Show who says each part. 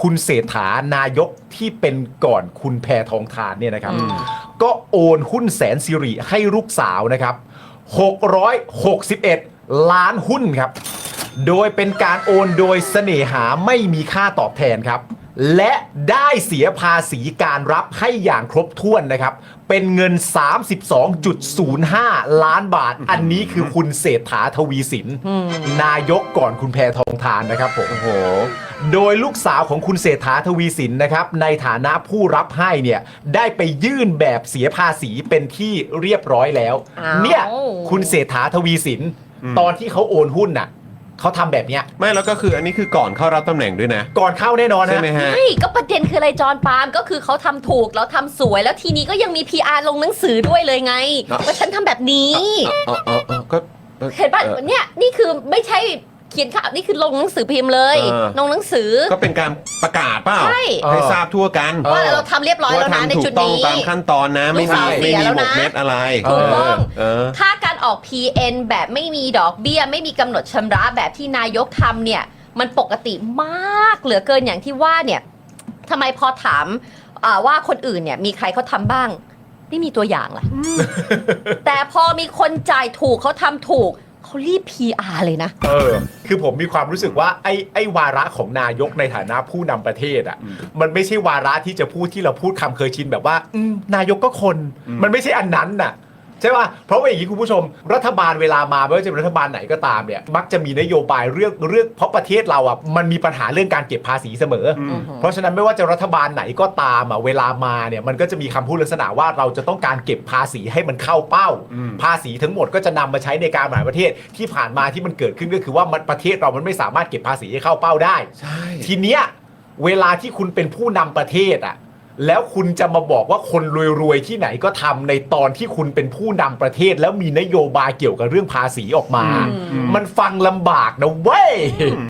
Speaker 1: คุณเศรษฐานายกที่เป็นก่อนคุณแพทองทานเนี่ยนะครับ ก็โอนหุ้นแสนสิริให้ลูกสาวนะครับ 661 ล้านหุ้นครับ โดยเป็นการโอนโดยเสน่หาไม่มีค่าตอบแทนครับ และได้เสียภาษีการรับให้อย่างครบถ้วนนะครับ เป็นเงิน 32.05 ล้านบาท อันนี้คือคุณเศรษฐาทวีสิน นายกก่อนคุณแพทองทานนะครับผม
Speaker 2: โอ้โห
Speaker 1: โดยลูกสาวของคุณเศรษฐาทวีสินนะครับ ในฐานะผู้รับให้เนี่ย ได้ไปยื่นแบบเสียภาษีเป็นที่เรียบร้อยแล้ว
Speaker 3: อ้าว
Speaker 1: เนี่ย คุณเศรษฐาทวีสิน ตอนที่เขาโอนหุ้นน่ะ เขาทำแบบเนี้ย
Speaker 2: ไม่แล้วก็คืออันนี้คือก่อนเข้ารับตำแหน่งด้วยนะ
Speaker 1: ก่อนเข้าแน่นอน
Speaker 2: ใช่
Speaker 1: นะ
Speaker 2: ไหมฮะ
Speaker 3: ไม่ก็ประเด็นคืออะไรจอห์นปาล์มก็คือเขาทำถูกแล้วทำสวยแล้วทีนี้ก็ยังมี PR ลงหนังสือด้วยเลยไง
Speaker 2: เนอะ
Speaker 3: ว่าฉันทำแบบนี้
Speaker 2: เออเออเออก็ออ
Speaker 3: เห็นป่ะ
Speaker 2: ออ
Speaker 3: เนี่ยนี่คือไม่ใช่เขียนข่าวนี่คือลงหนังสือพิมพ์เลย
Speaker 2: เออ
Speaker 3: ลงหนังสือ
Speaker 2: ก็เป็นการประกาศเปล่า
Speaker 3: ใช่
Speaker 2: ให้ทราบทั่วกัน
Speaker 1: เออ
Speaker 3: ว่าเราทำเรียบร้อย
Speaker 2: ว่า
Speaker 3: แล้วนะใน
Speaker 2: ทำถู
Speaker 3: จุด
Speaker 2: กต้อง
Speaker 3: นี้
Speaker 2: ตามขั้นตอนนะ ไม่
Speaker 3: ลูก
Speaker 2: มี
Speaker 3: สาวเสี
Speaker 2: ไม่
Speaker 3: ย
Speaker 2: มี
Speaker 3: แล้ว
Speaker 2: หม
Speaker 3: นะ
Speaker 2: กเม็ดอะไร
Speaker 3: ถูกต้อง
Speaker 2: เออ
Speaker 3: ถ้าการ ออก PN แบบไม่มีดอกเบี้ย ไม่มีกำหนดชำระแบบที่นายกทำเนี่ยมันปกติมากเหลือเกินอย่างที่ว่าเนี่ยทำไมพอถามอ่าว่าคนอื่นเนี่ยมีใครเขาทำบ้างไม่มีตัวอย่างล่ะ แต่พอมีคนจ่ายถูกเขาทำถูกเขารีบ PR เลยนะ
Speaker 1: เออ คือผมมีความรู้สึกว่าไอ้ไอ้วาระของนายกในฐานะผู้นำประเทศอะ มันไม่ใช่วาระที่จะพูดที่เราพูดคำเคยชินแบบว่าอืมนายกก็คน มันไม่ใช่อันนั้นน่ะ ใช่ป่ะเพราะว่าอย่างนี้คุณผู้ชม รัฐบาลเวลามาไม่ว่าจะเป็นรัฐบาลไหนก็ตามเนี่ยมักจะมีนโยบายเรื่องเรื่องเพราะประเทศเราอะมันมีปัญหาเรื่องการเก็บภาษีเสมออเพราะฉะนั้นไม่ว่าจะรัฐบาลไหนก็ตามอะเวลามาเนี่ยมันก็จะมีคำพูดลักษณะว่าเราจะต้องการเก็บภาษีให้มันเข้าเป้า ภาษีทั้งหมดก็จะนำมาใช้ในการบริหารประเทศที่ผ่านมาที่มันเกิดขึ้นก็คือว่ามันประเทศเรามันไม่สามารถเก็บภาษีให้เข้าเป้าได้
Speaker 2: ใช่
Speaker 1: ทีเนี้ยเวลาที่คุณเป็นผู้นำประเทศอะ แล้วคุณจะมาบอกว่าคนรวยๆที่ไหนก็ทำในตอนที่คุณเป็นผู้นำประเทศ แล้วมีนโยบายเกี่ยวกับเรื่องภาษีออกมา มันฟังลำบากนะเว้ย